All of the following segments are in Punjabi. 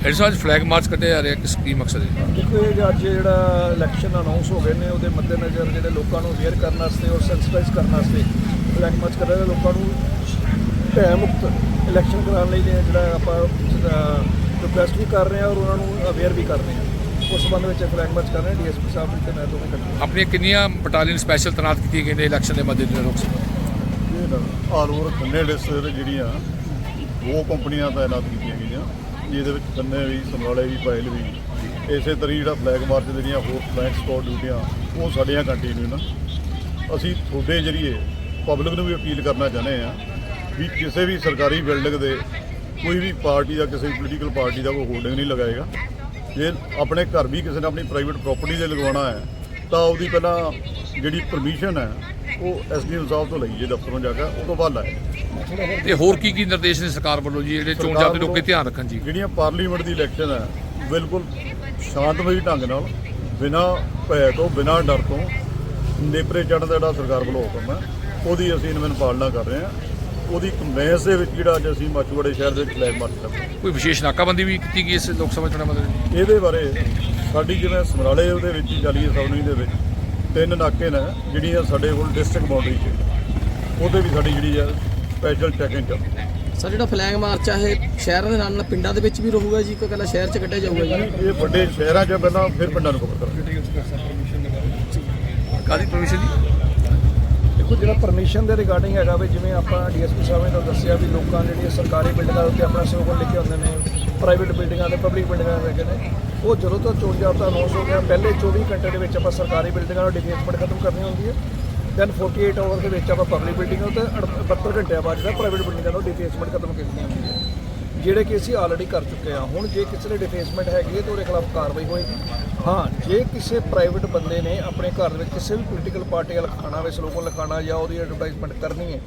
ਅੱਜ ਸਾਹਿਬ ਫਲੈਗ ਮਾਰਚ ਕੱਢਿਆ ਜਾ ਰਿਹਾ ਕਿਸ ਕੀ ਮਕਸਦ ਹੈ? ਦੇਖੋ ਇਹ ਅੱਜ ਜਿਹੜਾ ਇਲੈਕਸ਼ਨ ਅਨਾਉਂਸ ਹੋ ਗਏ ਨੇ ਉਹਦੇ ਮੱਦੇਨਜ਼ਰ ਜਿਹੜੇ ਲੋਕਾਂ ਨੂੰ ਅਵੇਅਰ ਕਰਨ ਵਾਸਤੇ ਔਰ ਸੈਂਸਿਟਾਈਜ਼ ਕਰਨ ਵਾਸਤੇ ਫਲੈਗ ਮਾਰਚ ਕਰ ਰਹੇ ਲੋਕਾਂ ਨੂੰ ਭੈ ਮੁਕਤ ਇਲੈਕਸ਼ਨ ਕਰਾਉਣ ਲਈ ਜਿਹੜਾ ਆਪਾਂ ਰਿਕੁਐਸਟ ਵੀ ਕਰ ਰਹੇ ਹਾਂ ਔਰ ਉਹਨਾਂ ਨੂੰ ਅਵੇਅਰ ਵੀ ਕਰ ਰਹੇ ਹਾਂ ਉਸ ਸੰਬੰਧ ਵਿੱਚ ਫਲੈਗ ਮਾਰਚ ਕਰ ਰਹੇ ਹਾਂ ਡੀਐਸਪੀ ਸਾਹਿਬ ਤੇ ਮੈਂ ਦੋਵੇਂ ਇਕੱਠੇ। ਆਪਣੀਆਂ ਕਿੰਨੀਆਂ ਬਟਾਲੀਅਨ ਸਪੈਸ਼ਲ ਤੈਨਾਤ ਕੀਤੀਆਂ ਗਈਆਂ ਨੇ ਇਲੈਕਸ਼ਨ ਦੇ ਮੱਦੇਨਜ਼ਰ ਇਹ ਨਾ ਆਲ ਓਵਰ ਡਿਸਟ੍ਰਿਕਟ ਦੇ ਜਿਹੜੀਆਂ ਦੋ ਕੰਪਨੀਆਂ ਤਾਇਨਾਤ ਕੀਤੀਆਂ ਗਈਆਂ। ਜਿਹਦੇ ਵਿੱਚ ਕੰਨੇ ਵੀ ਸਮਰਾਲੇ ਵੀ ਪਾਇਲ ਵੀ। ਇਸੇ ਤਰੀ ਜਿਹੜਾ ਫਲੈਗ ਮਾਰਚ ਦੇ ਜਿਹੜੀਆਂ ਹੋਰ ਫਲੈਂਕ ਸਪੋਰਟ ਡਿਊਟੀਆਂ, ਉਹ ਸਾਡੀਆਂ ਕੰਟੀਨਿਊ ਨਾ। ਅਸੀਂ ਤੁਹਾਡੇ ਜਰੀਏ ਪਬਲਿਕ ਨੂੰ ਵੀ ਅਪੀਲ ਕਰਨਾ ਚਾਹੁੰਦੇ ਆ ਵੀ ਕਿਸੇ ਵੀ ਸਰਕਾਰੀ ਬਿਲਡਿੰਗ ਦੇ ਕੋਈ ਵੀ ਪਾਰਟੀ ਦਾ ਕਿਸੇ ਪੋਲੀਟੀਕਲ ਪਾਰਟੀ ਦਾ ਕੋਈ ਹੋਰਡਿੰਗ ਨਹੀਂ ਲਗਾਏਗਾ। ਜੇ ਆਪਣੇ ਘਰ ਵੀ ਕਿਸੇ ਨੇ ਆਪਣੀ ਪ੍ਰਾਈਵੇਟ ਪ੍ਰਾਪਰਟੀ ਦੇ ਲਗਵਾਉਣਾ ਹੈ, ਤਾਂ ਉਹਦੀ ਪਹਿਲਾਂ ਜਿਹੜੀ ਪਰਮਿਸ਼ਨ ਹੈ, ਉਹ ਐਸਡੀਐਮ ਸਾਹਿਬ ਤੋਂ ਲਈਏ ਜੇ ਦਫ਼ਤਰੋਂ ਜਾ ਕੇ, ਉਹ ਤੋਂ ਬਾਅਦ ਲਾਏ। ਤੇ ਹੋਰ ਕੀ ਕੀ ਨਿਰਦੇਸ਼ ਨੇ ਸਰਕਾਰ ਵੱਲੋਂ ਜੀ ਜਿਹੜੇ ਚੋਣ ਜਾਬਤੇ ਲੋਕੇ ਧਿਆਨ ਰੱਖਣ ਜੀ? ਜਿਹੜੀਆਂ ਪਾਰਲੀਮੈਂਟ ਦੀ ਇਲੈਕਸ਼ਨ ਹੈ ਬਿਲਕੁਲ ਸ਼ਾਂਤਮਈ ਢੰਗ ਨਾਲ ਬਿਨਾਂ ਭੈ ਤੋਂ ਬਿਨਾਂ ਡਰ ਤੋਂ ਨੇਪਰੇ ਚੜ੍ਹਨ ਦਾ ਜਿਹੜਾ ਸਰਕਾਰ ਵੱਲੋਂ ਹੁਕਮ ਹੈ ਉਹਦੀ ਅਸੀਂ ਇਨਵਨ ਪਾਲਣਾ ਕਰ ਰਹੇ ਹਾਂ। ਉਹਦੀ ਕਮੈਸ ਦੇ ਵਿੱਚ ਜਿਹੜਾ ਅੱਜ ਅਸੀਂ ਮਾਚੂਵਾੜੇ ਸ਼ਹਿਰ ਦੇ ਵਿੱਚ ਫਲੈਗ ਮਾਰਚ ਕਰ ਕੋਈ ਵਿਸ਼ੇਸ਼ ਨਾਕਾਬੰਦੀ ਵੀ ਕੀਤੀ ਗਈ ਇਸ ਲੋਕ ਸਭਾ ਚੋਣਾਂ ਮੱਦੇਨਜ਼ਰ ਇਹਦੇ ਬਾਰੇ ਸਾਡੀ ਜਿਵੇਂ ਸਮਰਾਲੇ ਉਹਦੇ ਵਿੱਚ ਹੀ ਚਾਲੀਏ ਸੌਣੀ ਦੇ ਵਿੱਚ ਤਿੰਨ ਨਾਕੇ ਨੇ ਜਿਹੜੀਆਂ ਸਾਡੇ ਕੋਲ ਡਿਸਟ੍ਰਿਕਟ ਬਾਉਂਡਰੀ 'ਚ ਉਹਦੇ ਵੀ ਸਾਡੀ ਜਿਹੜੀ ਹੈ ਸਪੈਸ਼ਲ ਹੈ ਸਰ ਜਿਹੜਾ ਫਲੈਗ ਮਾਰਚ ਆ ਇਹ ਸ਼ਹਿਰਾਂ ਦੇ ਨਾਲ ਨਾਲ ਪਿੰਡਾਂ ਦੇ ਵਿੱਚ ਵੀ ਰਹੂਗਾ ਜੀ? ਕਿ ਇਕੱਲਾ ਸ਼ਹਿਰ 'ਚ ਕੱਢਿਆ ਜਾਊਗਾ ਜੀ? ਇਹ ਵੱਡੇ ਸ਼ਹਿਰਾਂ 'ਚ ਪਹਿਲਾਂ ਫਿਰ ਪਿੰਡਾਂ ਨੂੰ ਕਵਰ ਕਰਾਂਗੇ ਕਾਦੀ ਪਰਮਿਸ਼ਨ ਜੀ? ਦੇਖੋ ਜਿਹੜਾ ਪਰਮਿਸ਼ਨ ਦੇ ਰਿਗਾਰਡਿੰਗ ਹੈਗਾ ਵੀ ਜਿਵੇਂ ਆਪਾਂ ਡੀਐਸਪੀ ਸਾਹਿਬ ਨੇ ਤਾਂ ਦੱਸਿਆ ਵੀ ਲੋਕਾਂ ਨੇ ਜਿਹੜੀਆਂ ਸਰਕਾਰੀ ਬਿਲਡਿੰਗਾਂ ਉੱਤੇ ਆਪਣਾ ਸਲੋਗਨ ਲਿਖੇ ਹੁੰਦੇ ਨੇ ਪ੍ਰਾਈਵੇਟ ਬਿਲਡਿੰਗਾਂ ਤੇ ਪਬਲਿਕ ਬਿਲਡਿੰਗਾਂ ਦੇ ਹੈਗੇ ਨੇ ਉਹ ਜਦੋਂ ਤੋਂ ਚੋਣ ਜਾਬਤਾ ਅਨਾਉਂਸ ਹੋ ਗਿਆ ਪਹਿਲੇ 24 ਘੰਟੇ ਦੇ ਵਿੱਚ ਆਪਾਂ ਸਰਕਾਰੀ ਬਿਲਡਿੰਗਾਂ ਦਾ ਡਿਫੇਸਮੈਂਟ ਖਤਮ ਕਰਨੀ ਹੁੰਦੀ ਹੈ। ਦੈਨ 48 ਆਵਰ ਦੇ ਵਿੱਚ ਆਪਾਂ ਪਬਲਿਕ ਬਿਲਡਿੰਗਾਂ ਤੇ 72 ਘੰਟਿਆਂ ਬਾਅਦ ਜਿਹੜਾ ਪ੍ਰਾਈਵੇਟ ਬਿਲਡਿੰਗਾਂ ਦਾ ਡਿਫੇਸਮੈਂਟ ਖਤਮ ਕੀਤੀਆਂ ਹੁੰਦੀਆਂ ਜਿਹੜੇ ਕਿ ਅਸੀਂ ਆਲਰੇਡੀ ਕਰ ਚੁੱਕੇ ਹਾਂ। ਹੁਣ ਜੇ ਕਿਸੇ ਦੇ ਡਿਫੇਸਮੈਂਟ ਹੈਗੀ ਹੈ ਤਾਂ ਉਹਦੇ ਖਿਲਾਫ ਕਾਰਵਾਈ ਹੋਏਗੀ। ਹਾਂ, ਜੇ ਕਿਸੇ ਪ੍ਰਾਈਵੇਟ ਬੰਦੇ ਨੇ ਆਪਣੇ ਘਰ ਦੇ ਵਿੱਚ ਕਿਸੇ ਵੀ ਪੋਲੀਟੀਕਲ ਪਾਰਟੀ ਦਾ ਲਿਖਾਣਾ ਹੋਵੇ ਸਲੋਗਨ ਲਿਖਾਣਾ ਜਾਂ ਉਹਦੀ ਐਡਵਰਟਾਈਜ਼ਮੈਂਟ ਕਰਨੀ ਹੈ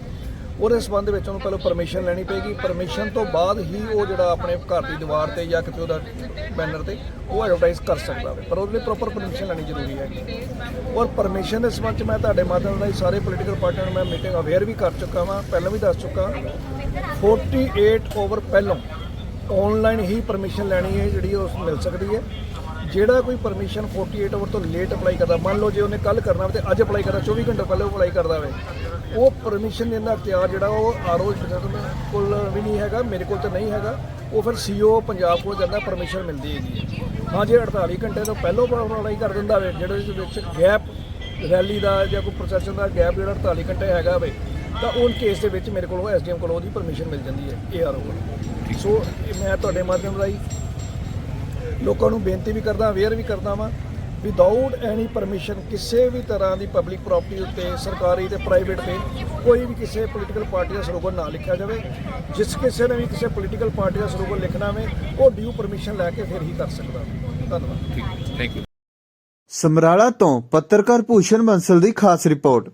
ਉਹਦੇ ਸੰਬੰਧ ਵਿੱਚ ਉਹਨੂੰ ਪਹਿਲਾਂ ਪਰਮਿਸ਼ਨ ਲੈਣੀ ਪਏਗੀ। ਪਰਮਿਸ਼ਨ ਤੋਂ ਬਾਅਦ ਹੀ ਉਹ ਜਿਹੜਾ ਆਪਣੇ ਘਰ ਦੀ ਦੀਵਾਰ ਤੇ ਜਾਂ ਕਿਤੇ ਉਹਦਾ ਬੈਨਰ ਤੇ ਉਹ ਐਡਵਰਟਾਈਜ਼ ਕਰ ਸਕਦਾ ਹੈ ਪਰ ਉਹਦੇ ਲਈ ਪ੍ਰੋਪਰ ਪਰਮਿਸ਼ਨ ਲੈਣੀ ਜ਼ਰੂਰੀ ਹੈ। ਔਰ ਪਰਮਿਸ਼ਨ ਦੇ ਸੰਬੰਧ 'ਚ ਮੈਂ ਤੁਹਾਡੇ ਮਾਧਿਅਮ ਰਾਹੀਂ ਸਾਰੇ ਪੋਲੀਟੀਕਲ ਪਾਰਟੀਆਂ ਨੂੰ ਮੈਂ ਮੀਟਿੰਗ ਅਵੇਅਰ ਵੀ ਕਰ ਚੁੱਕਾ ਵਾਂ, ਪਹਿਲਾਂ ਵੀ ਦੱਸ ਚੁੱਕਾ। 48 ਓਵਰ ਪਹਿਲਾਂ ਆਨਲਾਈਨ ਹੀ ਪਰਮਿਸ਼ਨ ਲੈਣੀ ਹੈ, ਜਿਹੜੀ ਉਹ ਮਿਲ ਸਕਦੀ ਹੈ। ਜਿਹੜਾ ਕੋਈ ਪਰਮਿਸ਼ਨ 48 ਓਵਰ ਤੋਂ ਲੇਟ ਅਪਲਾਈ ਕਰਦਾ, ਮੰਨ ਲਓ ਜੇ ਉਹਨੇ ਕੱਲ ਕਰਨਾ ਹੋਵੇ ਤੇ ਅੱਜ ਅਪਲਾਈ ਕਰਦਾ 24 ਘੰਟੇ ਪਹਿਲੇ ਅਪਲਾਈ ਕਰਦਾ ਹੋਵੇ ਉਹ ਪਰਮਿਸ਼ਨ ਦੇਣ ਦਾ ਅਖਤਿਆਰ ਜਿਹੜਾ ਉਹ ਆਰਓ ਕੋਲ ਵੀ ਨਹੀਂ ਹੈਗਾ, ਮੇਰੇ ਕੋਲ ਤਾਂ ਨਹੀਂ ਹੈਗਾ। ਉਹ ਫਿਰ ਸੀਓ ਪੰਜਾਬ ਕੋਲ ਜਾਂਦਾ, ਪਰਮਿਸ਼ਨ ਮਿਲਦੀ ਹੈਗੀ ਹੈ। ਹਾਂ, ਜੇ 48 ਘੰਟੇ ਤੋਂ ਪਹਿਲਾਂ ਅਪਲਾਈ ਕਰ ਦਿੰਦਾ ਹੋਵੇ ਜਿਹੜੇ ਵਿੱਚ ਗੈਪ ਰੈਲੀ ਦਾ ਜਾਂ ਕੋਈ ਪ੍ਰੋਸੈਸ਼ਨ ਦਾ ਗੈਪ ਜਿਹੜਾ 48 ਘੰਟੇ ਹੈਗਾ ਵੇ, ਤਾਂ ਉਹ ਕੇਸ ਦੇ ਵਿੱਚ ਮੇਰੇ ਕੋਲ ਉਹ ਐਸਡੀਐਮ ਕੋਲ ਉਹਦੀ ਪਰਮਿਸ਼ਨ ਮਿਲ ਜਾਂਦੀ ਹੈ ਏਆਰਓ ਕੋਲ। ਸੋ ਮੈਂ ਤੁਹਾਡੇ ਮਾਧਿਅਮ ਰਾਹੀਂ ਲੋਕਾਂ ਨੂੰ ਬੇਨਤੀ ਵੀ ਕਰਦਾ ਅਵੇਅਰ ਵੀ ਕਰਦਾ ਵਾਂ ਵਿਦਆਊਟ ਐਨੀ ਪਰਮਿਸ਼ਨ ਕਿਸੇ ਵੀ ਤਰ੍ਹਾਂ ਦੀ ਪਬਲਿਕ ਪ੍ਰਾਪਰਟੀ ਉੱਤੇ ਸਰਕਾਰੀ ਤੇ ਪ੍ਰਾਈਵੇਟ ਤੇ ਕੋਈ ਵੀ ਕਿਸੇ ਪੋਲੀਟੀਕਲ ਪਾਰਟੀ ਦਾ ਸਲੋਗਨ ਨਾ ਲਿਖਿਆ ਜਾਵੇ ਜਿਸ ਕਿਸੇ ਨੇ ਵੀ ਕਿਸੇ ਪੋਲੀਟੀਕਲ ਪਾਰਟੀ ਦਾ ਸਲੋਗਨ ਲਿਖਣਾ ਹੋਵੇ ਉਹ ਡਿਊ ਪਰਮਿਸ਼ਨ ਲੈ ਕੇ ਫਿਰ ਹੀ ਕਰ ਸਕਦਾ। ਧੰਨਵਾਦ। ਠੀਕ ਥੈਂਕ ਯੂ ਸਮਰਾਲਾ ਤੋਂ ਪੱਤਰਕਾਰ ਭੂਸ਼ਣ ਬੰਸਲ ਦੀ ਖਾਸ ਰਿਪੋਰਟ।